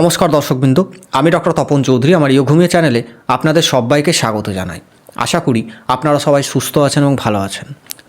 নমস্কার দর্শকবৃন্দ, আমি ডক্টর তপন চৌধুরী, আমার ইয়োঘুমিয়া চ্যানেলে আপনাদের সবাইকে স্বাগত জানাই। আশা করি আপনারা সবাই সুস্থ আছেন এবং ভালো আছেন।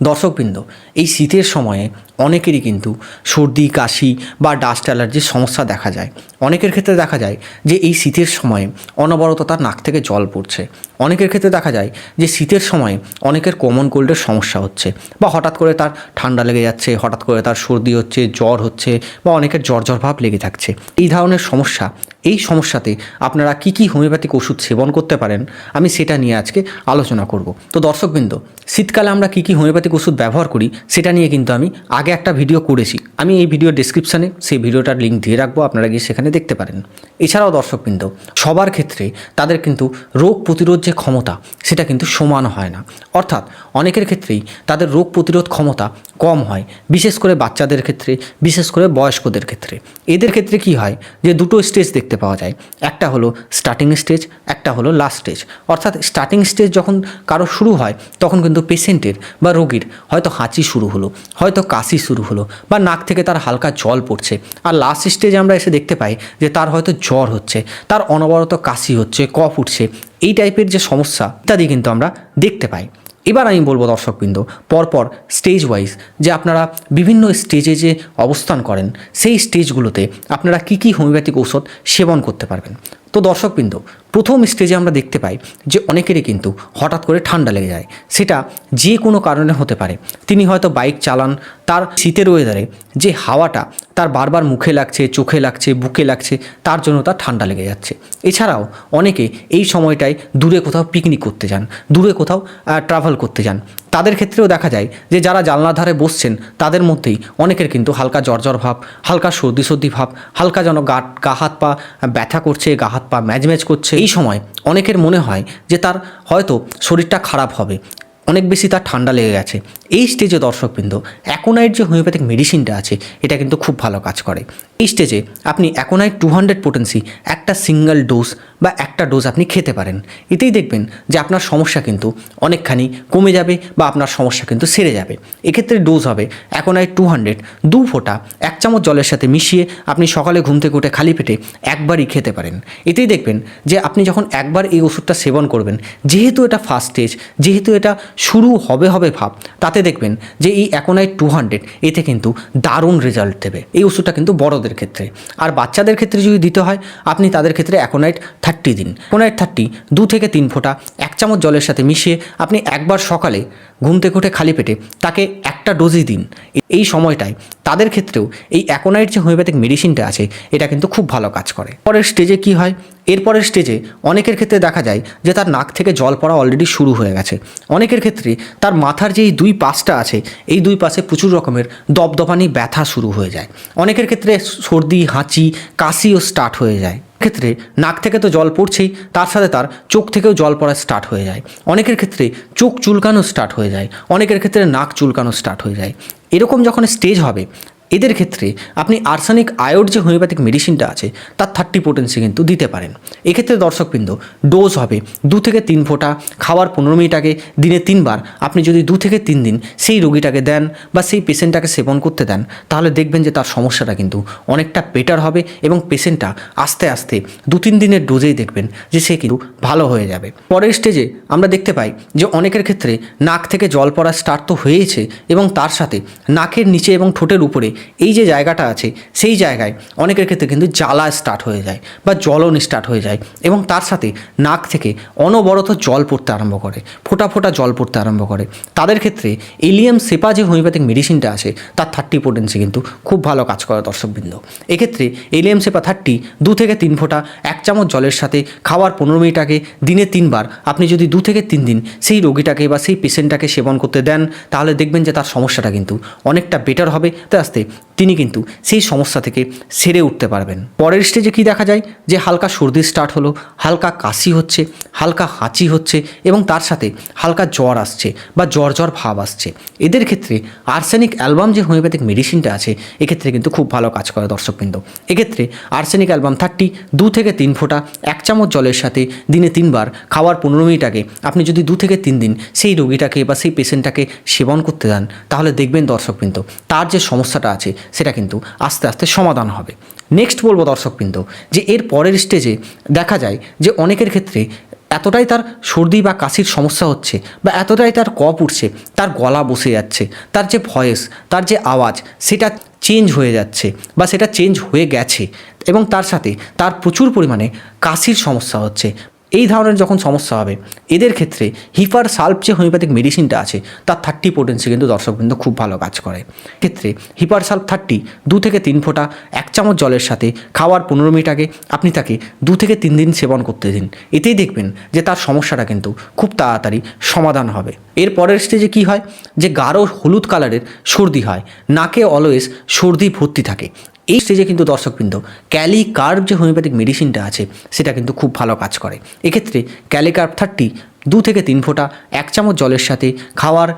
দর্শকবৃন্দ, এই শীতের সময়ে অনেকেরই কিন্তু সর্দি, কাশি বা ডাস্ট অ্যালার্জির সমস্যা দেখা যায়। অনেকের ক্ষেত্রে দেখা যায় যে এই শীতের সময়ে অনবরত তার নাক থেকে জল পড়ছে। অনেকের ক্ষেত্রে দেখা যায় যে শীতের সময়ে অনেকের কমন কোল্ডের সমস্যা হচ্ছে বা হঠাৎ করে তার ঠান্ডা লেগে যাচ্ছে, হঠাৎ করে তার সর্দি হচ্ছে, জ্বর হচ্ছে বা অনেকের জ্বর জ্বর ভাব লেগে থাকছে। এই ধরনের সমস্যা, এই সমস্যাতে আপনারা কি কি হোমিওপ্যাথিক ওষুধ সেবন করতে পারেন? আমি সেটা নিয়ে আজকে আলোচনা করব। তো দর্শকবৃন্দ, শীতকালে আমরা কি কি হোমিওপ্যাথিক ওষুধ ব্যবহার করি সেটা নিয়ে কিন্তু আমি আগে একটা ভিডিও করেছি। আমি এই ভিডিও ডিসক্রিপশানে সেই ভিডিওটার লিঙ্ক দিয়ে রাখব, আপনারা গিয়ে সেখানে দেখতে পারেন। এছাড়াও দর্শকবৃন্দ, সবার ক্ষেত্রে তাদের কিন্তু রোগ প্রতিরোধ যে ক্ষমতা, সেটা কিন্তু সমান হয় না। অর্থাৎ অনেকের ক্ষেত্রেই তাদের রোগ প্রতিরোধ ক্ষমতা কম হয়, বিশেষ করে বাচ্চাদের ক্ষেত্রে, বিশেষ করে বয়স্কদের ক্ষেত্রে। এদের ক্ষেত্রে কি হয় যে দুটো স্টেজ দেখতে পাওয়া যায়। একটা হলো স্টার্টিং স্টেজ একটা হলো লাস্ট স্টেজ অর্থাৎ স্টার্টিং স্টেজ যখন কারও শুরু হয়, তখন কিন্তু পেশেন্টের বা রোগীর হয়তো হাঁচি শুরু হলো, হয়তো কাশি শুরু হলো বা নাক থেকে তার হালকা জল পড়ছে। আর লাস্ট স্টেজে আমরা এসে দেখতে পাই যে তার হয়তো জ্বর হচ্ছে, তার অনবরত কাশি হচ্ছে, কফ উঠছে, এই টাইপের যে সমস্যা, ইত্যাদি কিন্তু আমরা দেখতে পাই। এবার আমি বলব দর্শকবৃন্দ, পরপর স্টেজ ওয়াইজ যে আপনারা বিভিন্ন স্টেজে যে অবস্থান করেন, সেই স্টেজগুলোতে আপনারা কী কী হোমিওপ্যাথিক ঔষধ সেবন করতে পারবেন। তো দর্শকবৃন্দ, প্রথম স্টেজে আমরা দেখতে পাই যে অনেকেরই কিন্তু হঠাৎ করে ঠান্ডা লেগে যায়। সেটা যে কোনো কারণে হতে পারে। তিনি হয়তো বাইক চালান, তার শীতের ওয়েদারে যে হাওয়াটা তার বারবার মুখে লাগছে, চোখে লাগছে, বুকে লাগছে, তার জন্য তার ঠান্ডা লেগে যাচ্ছে। এছাড়াও অনেকে এই সময়টায় দূরে কোথাও পিকনিক করতে যান, দূরে কোথাও ট্রাভেল করতে যান। তাদের ক্ষেত্রেও দেখা যায় যে যারা জানলা ধারে বসছেন, তাদের মধ্যেই অনেকের কিন্তু হালকা জ্বর ভাব, হালকা সর্দি সর্দি ভাব, হালকা যেন গা গা হাত পা ব্যথা করছে, গা হাত পা ম্যাচ ম্যাচ করছে। এই সময় অনেকের মনে হয় যে তার হয়তো শরীরটা খারাপ হবে। অনেক বেশি তার ঠান্ডা লেগে গেছে। এই স্টেজে দর্শকবৃন্দ অ্যাকোনাইট যে হোমিওপ্যাথিক মেডিসিনটা আছে, এটা কিন্তু খুব ভালো কাজ করে। এই স্টেজে আপনি অ্যাকোনাইট টু হান্ড্রেড পোটেন্সি একটা সিঙ্গেল ডোজ বা একটা ডোজ আপনি খেতে পারেন। এতেই দেখবেন যে আপনার সমস্যা কিন্তু অনেকখানি কমে যাবে বা আপনার সমস্যা কিন্তু সেরে যাবে। এক্ষেত্রে ডোজ হবে অ্যাকোনাইট টু হান্ড্রেড দু ফোঁটা, এক চামচ জলের সাথে মিশিয়ে আপনি সকালে ঘুম থেকে উঠে খালি পেটে একবারই খেতে পারেন। এতেই দেখবেন যে আপনি যখন একবার এই ওষুধটা সেবন করবেন, যেহেতু এটা ফার্স্ট স্টেজ যেহেতু এটা শুরু হবে হবে ভাব, তাতে দেখবেন যে এই অ্যাকোনাইট টু হান্ড্রেড এতে কিন্তু দারুণ রেজাল্ট দেবে। এই ওষুধটা কিন্তু বড়দের ক্ষেত্রে। আর বাচ্চাদের ক্ষেত্রে যদি দিতে হয়, আপনি তাদের ক্ষেত্রে অ্যাকোনাইট থার্টি দিন। অ্যাকোনাইট থার্টি দু থেকে তিন ফোঁটা এক চামচ জলের সাথে মিশিয়ে আপনি একবার সকালে ঘুম থেকে উঠে খালি পেটে তাকে একটা ডোজই দিন। এই সময়টায় তাদের ক্ষেত্রেও এই অ্যাকোনাইট যে হোমিওপ্যাথিক মেডিসিনটা আছে, এটা কিন্তু খুব ভালো কাজ করে। পরের স্টেজে কি হয়? এরপরের স্টেজে অনেকের ক্ষেত্রে দেখা যায় যে তার নাক থেকে জল পড়া অলরেডি শুরু হয়ে গেছে। অনেকের ক্ষেত্রে তার মাথার যে এই দুই পাশটা আছে, এই দুই পাশে প্রচুর রকমের দপদপানি ব্যথা শুরু হয়ে যায়। অনেকের ক্ষেত্রে সর্দি, হাঁচি, কাশিও স্টার্ট হয়ে যায়। ক্ষেত্রে নাক থেকে তো জল পড়ছেই, তার সাথে তার চোখ থেকেও জল পড়া স্টার্ট হয়ে যায়। অনেকের ক্ষেত্রে চোখ চুলকানো স্টার্ট হয়ে যায়। অনেকের ক্ষেত্রে নাক চুলকানো স্টার্ট হয়ে যায়। এরকম যখন স্টেজ হবে এদের ক্ষেত্রে আপনি আর্সানিক আয়োড যে হোমিওপ্যাথিক মেডিসিনটা আছে, তার থার্টি পোটেন্সি কিন্তু দিতে পারেন। এক্ষেত্রে দর্শকবৃন্দ ডোজ হবে দু থেকে তিন ফোঁটা, খাওয়ার পনেরো মিনিট আগে, দিনে তিনবার। আপনি যদি দু থেকে তিন দিন সেই রোগীটাকে দেন বা সেই পেশেন্টটাকে সেবন করতে দেন, তাহলে দেখবেন যে তার সমস্যাটা কিন্তু অনেকটা বেটার হবে এবং পেশেন্টটা আস্তে আস্তে দু তিন দিনের ডোজেই দেখবেন যে সে কিন্তু ভালো হয়ে যাবে। পরের স্টেজে আমরা দেখতে পাই যে অনেকের ক্ষেত্রে নাক থেকে জল পড়া স্টার্ট তো হয়েইছে এবং তার সাথে নাকের নিচে এবং ঠোঁটের উপরে এই যে জায়গাটা আছে, সেই জায়গায় অনেকের ক্ষেত্রে কিন্তু জ্বালা স্টার্ট হয়ে যায় বা জ্বলন স্টার্ট হয়ে যায় এবং তার সাথে নাক থেকে অনবরত জল পড়তে আরম্ভ করে, ফোটা ফোটা জল পড়তে আরম্ভ করে। তাদের ক্ষেত্রে এলিয়াম সেপা যে হোমিওপ্যাথিক মেডিসিনটা আছে, তার থার্টি পোটেন্সি কিন্তু খুব ভালো কাজ করে দর্শকবৃন্দ। এক্ষেত্রে এলিয়াম সেপা থার্টি দু থেকে তিন ফোঁটা এক চামচ জলের সাথে খাওয়ার পনেরো মিনিট আগে দিনে তিনবার আপনি যদি দু থেকে তিন দিন সেই রোগীটাকে বা সেই পেশেন্টটাকে সেবন করতে দেন, তাহলে দেখবেন যে তার সমস্যাটা কিন্তু অনেকটা বেটার হবে। আস্তে আস্তে তিনি কিন্তু সেই সমস্যা থেকে সেরে উঠতে পারবেন। পরের স্টেজে কি দেখা যায়? যে হালকা সর্দি স্টার্ট হলো, হালকা কাশি হচ্ছে, হালকা হাঁচি হচ্ছে এবং তার সাথে হালকা জ্বর আসছে বা জ্বর জ্বর ভাব আসছে। এদের ক্ষেত্রে আর্সেনিক অ্যালবাম যে হোমিওপ্যাথিক মেডিসিনটা আছে, এক্ষেত্রে কিন্তু খুব ভালো কাজ করে দর্শকবৃন্দ। এক্ষেত্রে আর্সেনিক অ্যালবাম থার্টি দু থেকে তিন ফোঁটা, এক চামচ জলের সাথে দিনে তিনবার খাওয়ার পনেরো মিনিট আগে আপনি যদি দু থেকে তিন দিন সেই রোগীটাকে বা সেই পেশেন্টটাকে সেবন করতে দেন তাহলে দেখবেন দর্শকবৃন্দ, তার যে সমস্যাটা আছে আছে, সেটা কিন্তু আস্তে আস্তে সমাধান হবে। নেক্সট বলব দর্শকবৃন্দ, যে এর পরের স্টেজে দেখা যায় যে অনেকের ক্ষেত্রে এতটাই তার সর্দি বা কাশির সমস্যা হচ্ছে বা এতটাই তার কপ উঠছে, তার গলা বসে যাচ্ছে, তার যে ভয়েস, তার যে আওয়াজ, সেটা চেঞ্জ হয়ে যাচ্ছে বা সেটা চেঞ্জ হয়ে গেছে এবং তার সাথে তার প্রচুর পরিমাণে কাশির সমস্যা হচ্ছে এই ধরনের যখন সমস্যা হবে, এদের ক্ষেত্রে হিপার সাল্প যে হোমিওপ্যাথিক মেডিসিনটা আছে, তার থার্টি পোটেন্সি কিন্তু দর্শকবৃন্দ খুব ভালো কাজ করে। ক্ষেত্রে হিপার সাল্প থার্টি দু থেকে তিন ফোঁটা, এক চামচ জলের সাথে খাওয়ার পনেরো মিনিট আগে আপনি তাকে দু থেকে তিন দিন সেবন করতে দিন। এতেই দেখবেন যে তার সমস্যাটা কিন্তু খুব তাড়াতাড়ি সমাধান হবে। এর পরের স্টেজে কি হয়? যে গাঢ় হলুদ কালারের সর্দি হয়। নাকে অলওয়েজ সর্দি ভর্তি থাকে। এই স্টেজে কিন্তু দর্শকবৃন্দ ক্যালি কার্ভ যে হোমিওপ্যাথিক মেডিসিনটা আছে, সেটা কিন্তু খুব ভালো কাজ করে। এক্ষেত্রে ক্যালি কার্ভ থার্টি দু থেকে তিন ফোঁটা এক চামচ জলের সাথে খাওয়ার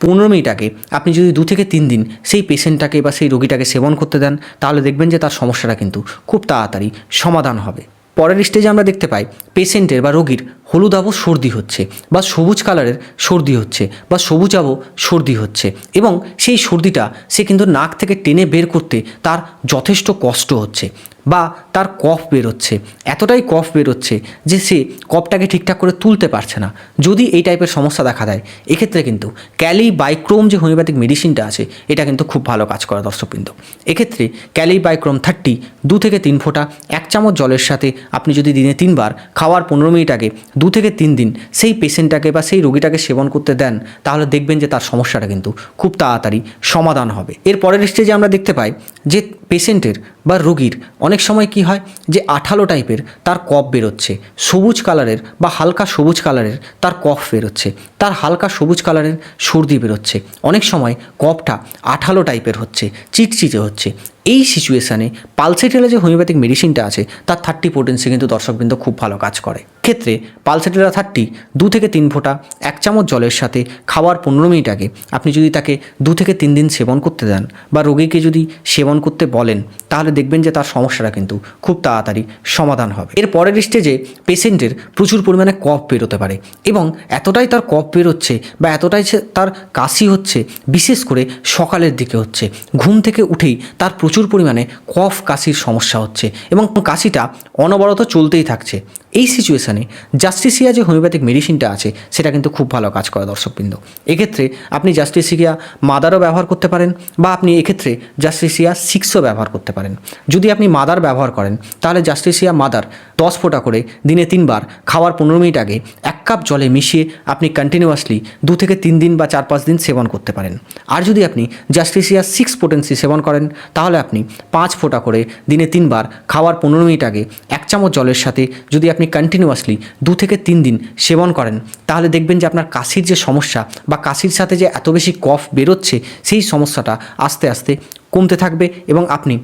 পনেরো মিনিট আগে আপনি যদি দু থেকে তিন দিন সেই পেশেন্টটাকে বা সেই রোগীটাকে সেবন করতে দেন, তাহলে দেখবেন যে তার সমস্যাটা কিন্তু খুব তাড়াতাড়ি সমাধান হবে। পরের স্টেজে আমরা দেখতে পাই, পেশেন্টের বা রোগীর হলুদাবো সর্দি হচ্ছে বা সবুজ কালারের সর্দি হচ্ছে বা সবুজ সবুজাবো সর্দি হচ্ছে এবং সেই সর্দিটা সে কিন্তু নাক থেকে টেনে বের করতে তার যথেষ্ট কষ্ট হচ্ছে। বা তার কফ বেরোচ্ছে। এতটাই কফ বেরোচ্ছে যে সে কফটাকে ঠিকঠাক করে তুলতে পারছে না। যদি এই টাইপের সমস্যা দেখা দেয়, এক্ষেত্রে কিন্তু ক্যালি বাইক্রোম যে হোমিওপ্যাথিক মেডিসিনটা আছে, এটা কিন্তু খুব ভালো কাজ করে দর্শকবৃন্দ। এক্ষেত্রে ক্যালি বাইক্রোম থার্টি দু থেকে তিন ফোঁটা, এক চামচ জলের সাথে আপনি যদি দিনে তিনবার খাওয়ার পনেরো মিনিট আগে দু থেকে তিন দিন সেই পেশেন্টটাকে বা সেই রোগীটাকে সেবন করতে দেন, তাহলে দেখবেন যে তার সমস্যাটা কিন্তু খুব তাড়াতাড়ি সমাধান হবে। এর পরের স্টেজে আমরা দেখতে পাই যে পেশেন্টের বা রোগীর অনেক সময় কি হয় যে আঠালো টাইপের তার কফ বেরোচ্ছে, সবুজ কালারের বা হালকা সবুজ কালারের তার কফ বেরোচ্ছে, তার হালকা সবুজ কালারের সর্দি বেরোচ্ছে। অনেক সময় কফটা আঠালো টাইপের হচ্ছে, চিটচিটে হচ্ছে। এই সিচুয়েশানে পালসেটেলা যে হোমিওপ্যাথিক মেডিসিনটা আছে, তার থার্টি পোটেন্সি কিন্তু দর্শকবৃন্দ খুব ভালো কাজ করে। ক্ষেত্রে পালসেটেলা থার্টি দু থেকে তিন ফোঁটা, এক চামচ জলের সাথে খাওয়ার পনেরো মিনিট আগে আপনি যদি তাকে দু থেকে তিন দিন সেবন করতে দেন বা রোগীকে যদি সেবন করতে বলেন, তাহলে দেখবেন যে তার সমস্যাটা কিন্তু খুব তাড়াতাড়ি সমাধান হবে। এর পরের স্টেজে পেশেন্টের প্রচুর পরিমাণে কফ বেরোতে পারে এবং এতটাই তার কফ বেরোচ্ছে বা এতটাই তার কাশি হচ্ছে, বিশেষ করে সকালের দিকে হচ্ছে। ঘুম থেকে উঠেই তার প্রচুর পরিমাণে কফ কাশির সমস্যা হচ্ছে এবং কাশিটা অনবরত চলতেই থাকছে। এই সিচুয়েশানে জাস্টিসিয়া যে হোমিওপ্যাথিক মেডিসিনটা আছে, সেটা কিন্তু খুব ভালো কাজ করে দর্শকবৃন্দ। এক্ষেত্রে আপনি জাস্টিসিয়া মাদারও ব্যবহার করতে পারেন বা আপনি এক্ষেত্রে জাস্টিসিয়া সিক্সও ব্যবহার করতে পারেন। যদি আপনি মাদার ব্যবহার করেন, তাহলে জাস্টিসিয়া মাদার দশ ফোঁটা করে দিনে তিনবার খাওয়ার পনেরো মিনিট আগে এক কাপ জলে মিশিয়ে আপনি কন্টিনিউয়াসলি দু থেকে তিন দিন বা চার পাঁচ দিন সেবন করতে পারেন। আর যদি আপনি জাস্টিসিয়া সিক্স পোটেন্সি সেবন করেন, তাহলে আপনি পাঁচ ফোঁটা করে দিনে তিনবার খাওয়ার পনেরো মিনিট আগে এক চামচ জলের সাথে যদি আপনি কন্টিনিউয়াসলি দু থেকে তিন দিন সেবন করেন, তাহলে দেখবেন যে আপনার কাশির যে সমস্যা বা কাশির সাথে যে এত বেশি কফ বেরোচ্ছে, সেই সমস্যাটা আস্তে আস্তে কমতে থাকবে এবং আপনি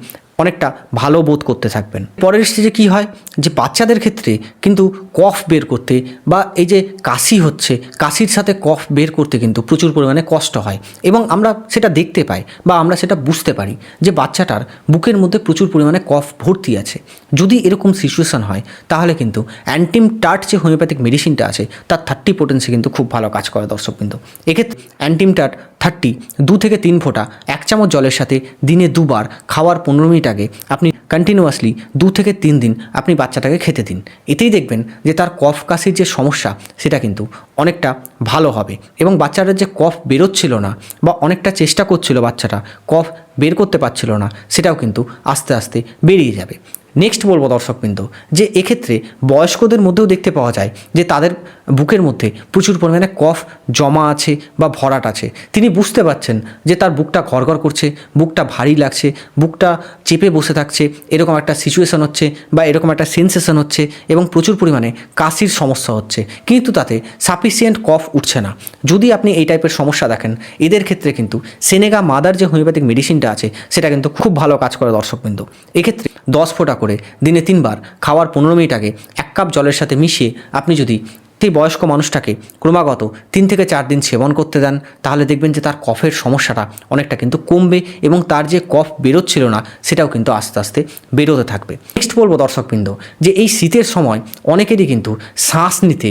অনেকটা ভালো বোধ করতে থাকবেন। পরের স্টেজে কী হয়? যে বাচ্চাদের ক্ষেত্রে কিন্তু কফ বের করতে বা এই যে কাশি হচ্ছে, কাশির সাথে কফ বের করতে কিন্তু প্রচুর পরিমাণে কষ্ট হয় এবং আমরা সেটা দেখতে পাই বা আমরা সেটা বুঝতে পারি যে বাচ্চাটার বুকের মধ্যে প্রচুর পরিমাণে কফ ভর্তি আছে। যদি এরকম সিচুয়েশান হয়, তাহলে কিন্তু অ্যান্টিম টার্ট যে হোমিওপ্যাথিক মেডিসিনটা আছে, তার থার্টি পোটেন্সি কিন্তু খুব ভালো কাজ করে দর্শক কিন্তু এক্ষেত্রে অ্যান্টিম টার্ট থার্টি, দু থেকে তিন ফোঁটা, এক চামচ জলের সাথে দিনে দুবার খাওয়ার পনেরো মিনিট আগে আপনি কন্টিনিউয়াসলি দু থেকে তিন দিন আপনি বাচ্চাটাকে খেতে দিন। এতেই দেখবেন যে তার কফ কাশির যে সমস্যা, সেটা কিন্তু অনেকটা ভালো হবে এবং বাচ্চাটার যে কফ বেরোচ্ছিল না বা অনেকটা চেষ্টা করছিল বাচ্চাটা, কফ বের করতে পারছিল না, সেটাও কিন্তু আস্তে আস্তে বেরিয়ে যাবে। নেক্সট বলব দর্শকবৃন্দ, যে এক্ষেত্রে বয়স্কদের মধ্যেও দেখতে পাওয়া যায় যে তাদের বুকের মধ্যে প্রচুর পরিমাণে কফ জমা আছে বা ভরাট আছে। তিনি বুঝতে পারছেন যে তার বুকটা ঘরঘর করছে, বুকটা ভারী লাগছে, বুকটা চেপে বসে থাকছে, এরকম একটা সিচুয়েশন হচ্ছে বা এরকম একটা সেন্সেশন হচ্ছে এবং প্রচুর পরিমাণে কাশির সমস্যা হচ্ছে। কিন্তু তাতে সাফিসিয়েন্ট কফ উঠছে না। যদি আপনি এই টাইপের সমস্যা দেখেন, এদের ক্ষেত্রে কিন্তু সেনেগা মাদার যে হোমিওপ্যাথিক মেডিসিনটা আছে, সেটা কিন্তু খুব ভালো কাজ করে দর্শকবৃন্দ। এক্ষেত্রে দশ ফোঁটা করে দিনে তিনবার খাওয়ার পনেরো মিনিট আগে এক কাপ জলের সাথে মিশিয়ে আপনি যদি সেই বয়স্ক মানুষটাকে ক্রমাগত তিন থেকে চার দিন সেবন করতে দেন, তাহলে দেখবেন যে তার কফের সমস্যাটা অনেকটা কিন্তু কমবে এবং তার যে কফ বেরোচ্ছিল না, সেটাও কিন্তু আস্তে আস্তে বেরোতে থাকবে। নেক্সট বলব দর্শকবৃন্দ, যে এই শীতের সময় অনেকেরই কিন্তু শ্বাস নিতে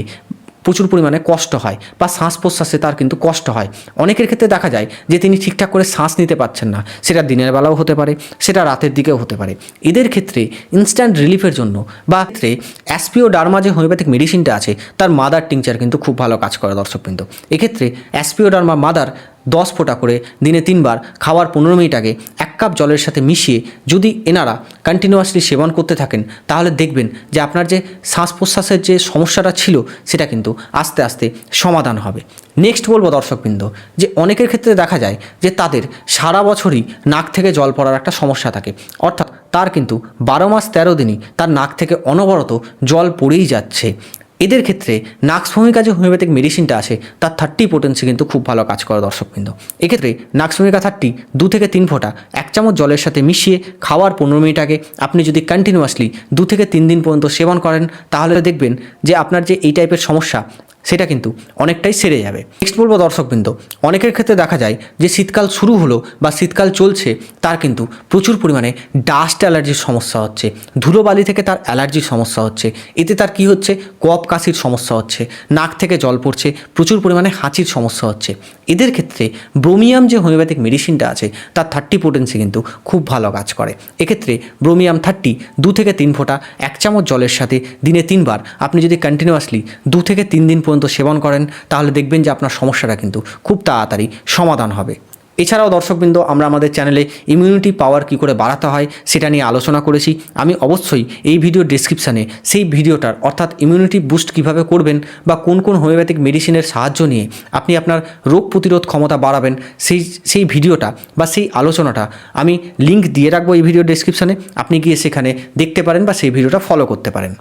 প্রচুর পরিমাণে কষ্ট হয় বা শ্বাস প্রশ্বাসে তার কিন্তু কষ্ট হয়। অনেকের ক্ষেত্রে দেখা যায় যে তিনি ঠিকঠাক করে শ্বাস নিতে পারছেন না। সেটা দিনের বেলাও হতে পারে, সেটা রাতের দিকেও হতে পারে। এদের ক্ষেত্রে ইনস্ট্যান্ট রিলিফের জন্য বা ক্ষেত্রে অ্যাসপিও ডার্মা যে হোমিওপ্যাথিক মেডিসিনটা আছে, তার মাদার টিংচার কিন্তু খুব ভালো কাজ করে দর্শকবৃন্দ। এক্ষেত্রে অ্যাসপিও ডার্মা মাদার দশ ফোঁটা করে দিনে তিনবার খাওয়ার পনেরো মিনিট আগে কাপ জলের সাথে মিশিয়ে যদি এনারা কন্টিনিউয়াসলি সেবন করতে থাকেন, তাহলে দেখবেন যে আপনার যে শ্বাস প্রশ্বাসের যে সমস্যাটা ছিল, সেটা কিন্তু আস্তে আস্তে সমাধান হবে। নেক্সট বলব দর্শকবৃন্দ, যে অনেকের ক্ষেত্রে দেখা যায় যে তাদের সারা বছরই নাক থেকে জল পড়ার একটা সমস্যা থাকে। অর্থাৎ তার কিন্তু বারো মাস তেরো দিনই তার নাক থেকে অনবরত জল পড়েই যাচ্ছে। এদের ক্ষেত্রে নাক্স ভূমিকা যে হোমিওপ্যাথিক মেডিসিনটা আছে তার থার্টি পোটেন্সি কিন্তু খুব ভালো কাজ করে দর্শকবৃন্দ। এক্ষেত্রে নাক্স ভূমিকা থার্টি দু থেকে তিন ফোঁটা এক চামচ জলের সাথে মিশিয়ে খাওয়ার পনেরো মিনিট আগে আপনি যদি কন্টিনিউয়াসলি দু থেকে তিন দিন পর্যন্ত সেবন করেন, তাহলে দেখবেন যে আপনার যে এই টাইপের সমস্যা সেটা কিন্তু অনেকটাই সেরে যাবে। নেক্সট বলব দর্শকবৃন্দ, অনেকের ক্ষেত্রে দেখা যায় যে শীতকাল শুরু হলো বা শীতকাল চলছে, তার কিন্তু প্রচুর পরিমাণে ডাস্ট অ্যালার্জির সমস্যা হচ্ছে, ধুলোবালি থেকে তার অ্যালার্জির সমস্যা হচ্ছে, এতে তার কি হচ্ছে? কপ কাশির সমস্যা হচ্ছে, নাক থেকে জল পড়ছে, প্রচুর পরিমাণে হাঁচির সমস্যা হচ্ছে। এদের ক্ষেত্রে ব্রোমিয়াম যে হোমিওপ্যাথিক মেডিসিনটা আছে, তার থার্টি পোটেন্সি কিন্তু খুব ভালো কাজ করে। এক্ষেত্রে ব্রোমিয়াম থার্টি দু থেকে তিন ফোঁটা, এক চামচ জলের সাথে দিনে তিনবার, আপনি যদি কন্টিনিউয়াসলি দু থেকে তিন দিন পর্যন্ত সেবন করেন তাহলে দেখবেন যে আপনার সমস্যাটা কিন্তু খুব তাড়াতাড়ি সমাধান হবে। এছাড়াও দর্শকবৃন্দ, আমরা আমাদের চ্যানেলে ইমিউনিটি পাওয়ার কী করে বাড়াতে হয় সেটা নিয়ে আলোচনা করেছি। আমি অবশ্যই এই ভিডিও ডিসক্রিপশানে সেই ভিডিওটার অর্থাৎ ইমিউনিটি বুস্ট কীভাবে করবেন বা কোন কোন হোমিওপ্যাথিক মেডিসিনের সাহায্য নিয়ে আপনি আপনার রোগ প্রতিরোধ ক্ষমতা বাড়াবেন, সেই সেই ভিডিওটা বা সেই আলোচনাটা আমি লিংক দিয়ে রাখব এই ভিডিও ডিসক্রিপশানে আপনি গিয়ে সেখানে দেখতে পারেন বা সেই ভিডিওটা ফলো করতে পারেন।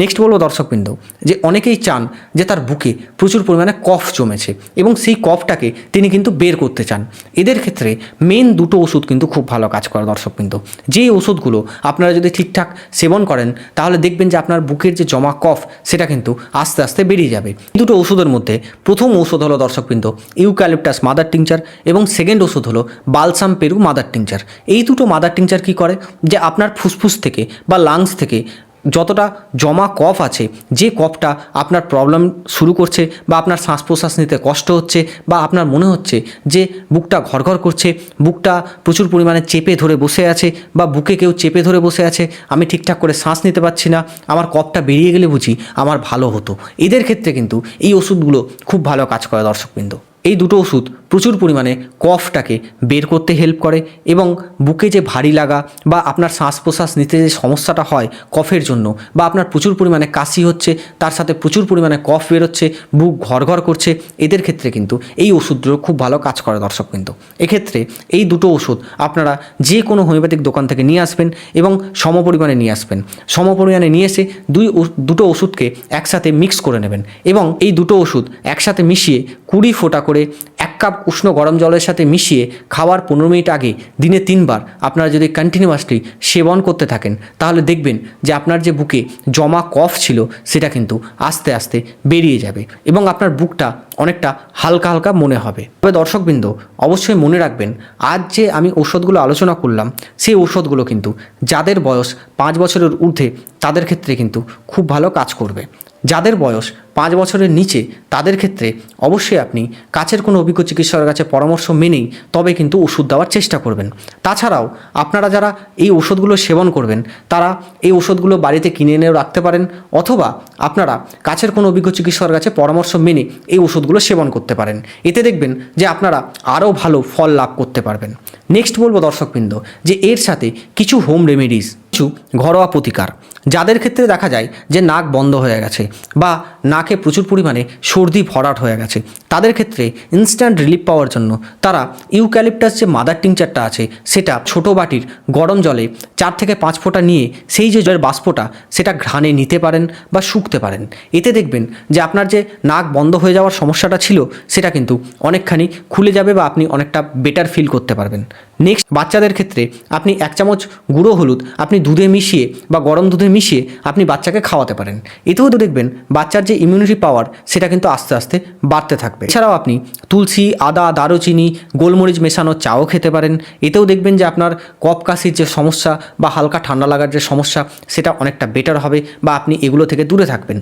নেক্সট বলব দর্শকবৃন্দ, যে অনেকেই চান যে তার বুকে প্রচুর পরিমাণে কফ জমেছে এবং সেই কফটাকে তিনি কিন্তু বের করতে চান। এদের ক্ষেত্রে মেন দুটো ওষুধ কিন্তু খুব ভালো কাজ করে দর্শকবৃন্দ যে ওষুধগুলো আপনারা যদি ঠিকঠাক সেবন করেন, তাহলে দেখবেন যে আপনার বুকের যে জমা কফ, সেটা কিন্তু আস্তে আস্তে বেরিয়ে যাবে। দুটো ওষুধের মধ্যে প্রথম ওষুধ হলো দর্শকবৃন্দ ইউক্যালিপটাস মাদার টিংচার এবং সেকেন্ড ওষুধ হলো বালসাম পেরু মাদার টিংচার। এই দুটো মাদার টিংচার কী করে? যে আপনার ফুসফুস থেকে বা লাংস থেকে যতটা জমা কফ আছে, যে কফটা আপনার প্রবলেম শুরু করছে বা আপনার শ্বাস প্রশ্বাস নিতে কষ্ট হচ্ছে বা আপনার মনে হচ্ছে যে বুকটা ঘরঘর করছে, বুকটা প্রচুর পরিমাণে চেপে ধরে বসে আছে বা বুকে কেউ চেপে ধরে বসে আছে, আমি ঠিকঠাক করে শ্বাস নিতে পারছি না, আমার কফটা বেরিয়ে গেলে বুঝি আমার ভালো হতো। এদের ক্ষেত্রে কিন্তু এই ওষুধগুলো খুব ভালো কাজ করে দর্শকবৃন্দ। এই দুটো ওষুধ প্রচুর পরিমাণে কফটাকে বের করতে হেল্প করে এবং বুকে যে ভারী লাগা বা আপনার শ্বাস প্রশ্বাস নিতে যে সমস্যাটা হয় কফের জন্য বা আপনার প্রচুর পরিমাণে কাশি হচ্ছে, তার সাথে প্রচুর পরিমাণে কফ বেরোচ্ছে, বুক ঘরঘর করছে, এদের ক্ষেত্রে কিন্তু এই ওষুধগুলো খুব ভালো কাজ করে দর্শক কিন্তু। এক্ষেত্রে এই দুটো ওষুধ আপনারা যে কোনো হোমিওপ্যাথিক দোকান থেকে নিয়ে আসবেন এবং সমপরিমাণে নিয়ে আসবেন। সমপরিমাণে নিয়ে এসে দুই দুটো ওষুধকে একসাথে মিক্স করে নেবেন এবং এই দুটো ওষুধ একসাথে মিশিয়ে কুড়ি ফোঁটা করে কাপ উষ্ণ গরম জলের সাথে মিশিয়ে খাওয়ার পনেরো মিনিট আগে দিনে তিনবার আপনারা যদি কন্টিনিউয়াসলি সেবন করতে থাকেন, তাহলে দেখবেন যে আপনার যে বুকে জমা কফ ছিল, সেটা কিন্তু আস্তে আস্তে বেরিয়ে যাবে এবং আপনার বুকটা অনেকটা হালকা হালকা মনে হবে। তবে দর্শকবৃন্দ, অবশ্যই মনে রাখবেন, আজ যে আমি ঔষধগুলো আলোচনা করলাম, সেই ঔষধগুলো কিন্তু যাদের বয়স পাঁচ বছরের ঊর্ধ্বে, তাদের ক্ষেত্রে কিন্তু খুব ভালো কাজ করবে। যাদের বয়স পাঁচ বছরের নিচে, তাদের ক্ষেত্রে অবশ্যই আপনি কাছের কোনো অভিজ্ঞ চিকিৎসকের কাছে পরামর্শ মেনেই তবে কিন্তু ওষুধ দেওয়ার চেষ্টা করবেন। তাছাড়াও আপনারা যারা এই ওষুধগুলো সেবন করবেন, তারা এই ওষুধগুলো বাড়িতে কিনে এনেও রাখতে পারেন অথবা আপনারা কাছের কোনো অভিজ্ঞ চিকিৎসকের কাছে পরামর্শ মেনে এই ওষুধগুলো সেবন করতে পারেন। এতে দেখবেন যে আপনারা আরও ভালো ফল লাভ করতে পারবেন। নেক্সট বলব দর্শকবৃন্দ যে এর সাথে কিছু হোম রেমেডিস কিছু ঘরোয়া প্রতিকার। যাদের ক্ষেত্রে দেখা যায় যে নাক বন্ধ হয়ে গেছে বা নাকে প্রচুর পরিমাণে সর্দি ভরাট হয়ে গেছে, তাদের ক্ষেত্রে ইনস্ট্যান্ট রিলিফ পাওয়ার জন্য তারা ইউক্যালিপটাস যে মাদার টিংচারটা আছে, সেটা ছোট বাটির গরম জলে চার থেকে পাঁচ ফোঁটা নিয়ে সেই যে জলের বাষ্পটা, সেটা ঘ্রাণে নিতে পারেন বা শুকতে পারেন। এতে দেখবেন যে আপনার যে নাক বন্ধ হয়ে যাওয়ার সমস্যাটা ছিল, সেটা কিন্তু অনেকখানি খুলে যাবে বা আপনি অনেকটা বেটার ফিল করতে পারবেন। নেক্সট বাচ্চাদের ক্ষেত্রে আপনি এক চামচ গুঁড়ো হলুদ, আপনি দুধে মিশিয়ে বা গরম দুধে মিশিয়ে আপনি বাচ্চাকে খাওয়াতে পারেন। এতেও তো দেখবেন বাচ্চার যে ইমিউনিটি পাওয়ার সেটা কিন্তু আস্তে আস্তে বাড়তে থাকবে। এছাড়াও আপনি তুলসী, আদা, দারুচিনি, গোলমরিচ মেশানো চাও খেতে পারেন। এতেও দেখবেন যে আপনার কফ কাশির যে সমস্যা বা হালকা ঠান্ডা লাগার যে সমস্যা, সেটা অনেকটা বেটার হবে বা আপনি এগুলো থেকে দূরে থাকবেন।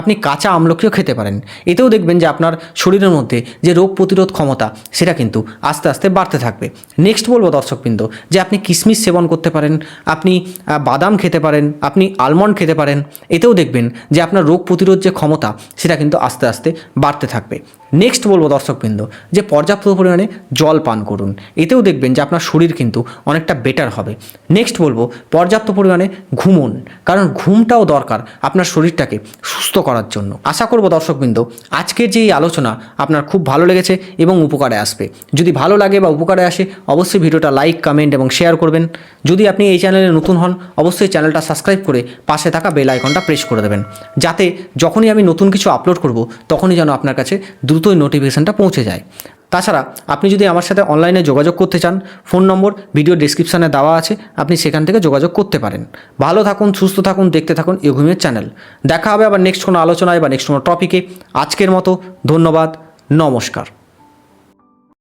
আপনি কাঁচা আমলকিও খেতে পারেন। এতেও দেখবেন যে আপনার শরীরের মধ্যে যে রোগ প্রতিরোধ ক্ষমতা, সেটা কিন্তু আস্তে আস্তে বাড়তে থাকবে। নেক্সট বলব দর্শকবৃন্দ, যে আপনি কিশমিশ সেবন করতে পারেন। আপনি বাদাম খেতে পারেন, আপনি আলমন্ড খেতে পারেন, এতেও দেখবেন যে আপনার রোগ প্রতিরোধ যে ক্ষমতা, সেটা কিন্তু আস্তে আস্তে বাড়তে থাকবে। নেক্সট বলব দর্শকবৃন্দ, যে পর্যাপ্ত পরিমাণে জল পান করুন, এতেও দেখবেন যে আপনার শরীর কিন্তু অনেকটা বেটার হবে। নেক্সট বলব, পর্যাপ্ত পরিমাণে ঘুমুন, কারণ ঘুমটাও দরকার আপনার শরীরটাকে সুস্থ করার জন্য। আশা করব দর্শকবৃন্দ, আজকের যে এই আলোচনা আপনার খুব ভালো লেগেছে এবং উপকারে আসবে। যদি ভালো লাগে বা উপকারে আসে, অবশ্যই ভিডিওটা লাইক কমেন্ট এবং শেয়ার করবেন। যদি আপনি এই চ্যানেলে নতুন হন অবশ্যই চ্যানেলটা সাবস্ক্রাইব করে পাশে থাকা বেল আইকনটা প্রেস করে দেবেন। যাতে যখনই আমি নতুন কিছু আপলোড করব, তখনই যেন আপনার কাছে দ্রুতই নোটিফিকেশানটা পৌঁছে যায়। তাছাড়া আপনি যদি আমার সাথে অনলাইনে যোগাযোগ করতে চান ফোন নম্বর ভিডিও ডিসক্রিপশানে দেওয়া আছে, আপনি সেখান থেকে যোগাযোগ করতে পারেন। ভালো থাকুন, সুস্থ থাকুন, দেখতে থাকুন এগুমের চ্যানেল। দেখা হবে আবার নেক্সট কোনো আলোচনায় বা নেক্সট কোনো টপিকে আজকের মতো ধন্যবাদ, নমস্কার।